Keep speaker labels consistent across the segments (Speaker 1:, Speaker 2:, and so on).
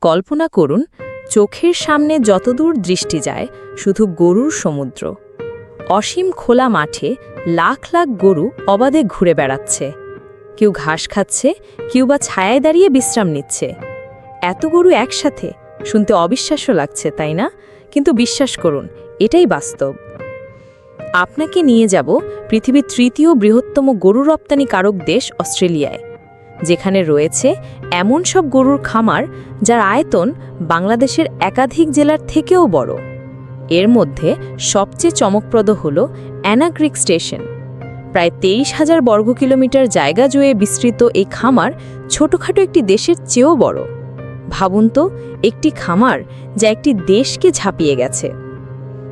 Speaker 1: কল্পনা করুন, চোখের সামনে যতদূর দৃষ্টি যায়, শুধু গরুর সমুদ্র। অসীম খোলা মাঠে লাখ লাখ গরু অবাধে ঘুরে বেড়াচ্ছে। কেউ ঘাস খাচ্ছে, কেউ বা ছায়ায় দাঁড়িয়ে বিশ্রাম নিচ্ছে। এত গরু একসাথে, শুনতে অবিশ্বাস্য লাগছে, তাই না? কিন্তু বিশ্বাস করুন, এটাই বাস্তব। আপনাকে নিয়ে যাব পৃথিবীর তৃতীয় বৃহত্তম গরু রপ্তানিকারক দেশ অস্ট্রেলিয়ায়। যেখানে রয়েছে এমন সব গরুর খামার যার আয়তন বাংলাদেশের একাধিক জেলার থেকেও বড়। এর মধ্যে সবচেয়ে চমকপ্রদ হল অ্যানাক্রিক স্টেশন। প্রায় তেইশ হাজার বর্গ কিলোমিটার জায়গা জুড়ে বিস্তৃত এই খামার ছোটখাটো একটি দেশের চেয়েও বড়। ভাবুন তো, একটি খামার যা একটি দেশকে ঝাঁপিয়ে গেছে।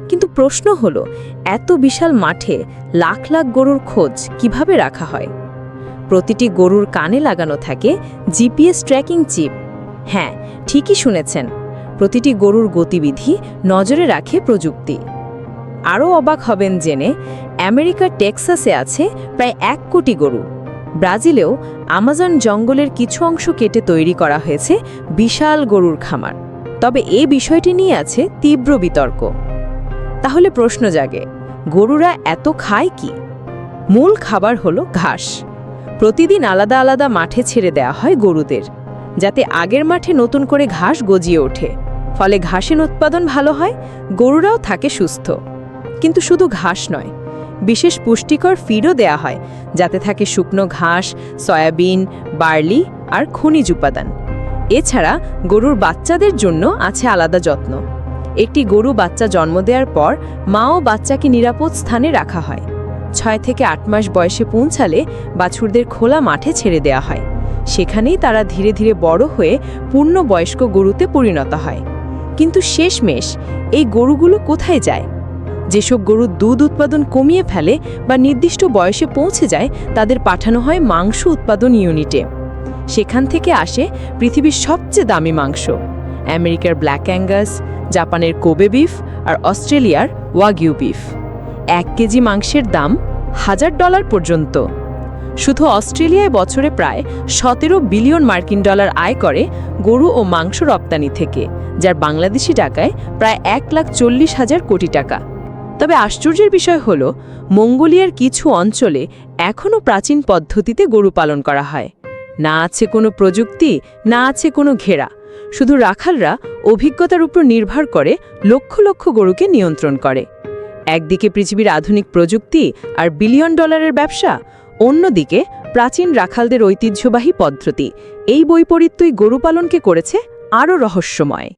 Speaker 1: কিন্তু প্রশ্ন হল, এত বিশাল মাঠে লাখ লাখ গরুর খোঁজ কীভাবে রাখা হয়? প্রতিটি গরুর কানে লাগানো থাকে জিপিএস ট্র্যাকিং চিপ। হ্যাঁ ঠিকই শুনেছেন। প্রতিটি গরুর গতিবিধি নজরে রাখে প্রযুক্তি। আরও অবাক হবেন জেনে আমেরিকার টেক্সাসে আছে প্রায় এক কোটি গরু। ব্রাজিলেও আমাজন জঙ্গলের কিছু অংশ কেটে তৈরি করা হয়েছে বিশাল গরুর খামার। তবে এই বিষয়টি নিয়ে আছে তীব্র বিতর্ক। তাহলে প্রশ্ন জাগে, গরুরা এত খায় কি? মূল খাবার হলো ঘাস। প্রতিদিন আলাদা আলাদা মাঠে ছেড়ে দেওয়া হয় গরুদের, যাতে আগের মাঠে নতুন করে ঘাস গজিয়ে ওঠে। ফলে ঘাসের উৎপাদন ভালো হয়, গরুরাও থাকে সুস্থ। কিন্তু শুধু ঘাস নয়, বিশেষ পুষ্টিকর ফিডও দেয়া হয়, যাতে থাকে শুকনো ঘাস, সয়াবিন, বার্লি আর খনিজ উপাদান। এছাড়া গরুর বাচ্চাদের জন্য আছে আলাদা যত্ন। একটি গরু বাচ্চা জন্ম দেওয়ার পর, মা ও বাচ্চাকে নিরাপদ স্থানে রাখা হয়। ছয় থেকে আট মাস বয়সে পৌঁছালে বাছুরদের খোলা মাঠে ছেড়ে দেওয়া হয়। সেখানেই তারা ধীরে ধীরে বড় হয়ে পূর্ণ বয়স্ক গরুতে পরিণত হয়। কিন্তু শেষমেশ এই গরুগুলো কোথায় যায়? যেসব গরু দুধ উৎপাদন কমিয়ে ফেলে বা নির্দিষ্ট বয়সে পৌঁছে যায়, তাদের পাঠানো হয় মাংস উৎপাদন ইউনিটে। সেখান থেকে আসে পৃথিবীর সবচেয়ে দামি মাংস। আমেরিকার ব্ল্যাক অ্যাঙ্গাস, জাপানের কোবে বিফ আর অস্ট্রেলিয়ার ওয়াগিউ বিফ। এক কেজি মাংসের দাম হাজার ডলার পর্যন্ত। শুধু অস্ট্রেলিয়ায় বছরে প্রায় সতেরো বিলিয়ন মার্কিন ডলার আয় করে গরু ও মাংস রপ্তানি থেকে, যার বাংলাদেশি টাকায় প্রায় এক লাখ চল্লিশ হাজার কোটি টাকা। তবে আশ্চর্যের বিষয় হল, মঙ্গোলিয়ার কিছু অঞ্চলে এখনও প্রাচীন পদ্ধতিতে গরু পালন করা হয়। না আছে কোনো প্রযুক্তি, না আছে কোনো ঘেরা। শুধু রাখালরা অভিজ্ঞতার উপর নির্ভর করে লক্ষ লক্ষ গরুকে নিয়ন্ত্রণ করে। একদিকে পৃথিবীর আধুনিক প্রযুক্তি আর বিলিয়ন ডলারের ব্যবসা, অন্যদিকে প্রাচীন রাখালদের ঐতিহ্যবাহী পদ্ধতি। এই বৈপরীত্যই গরু পালনকে করেছে আরও রহস্যময়।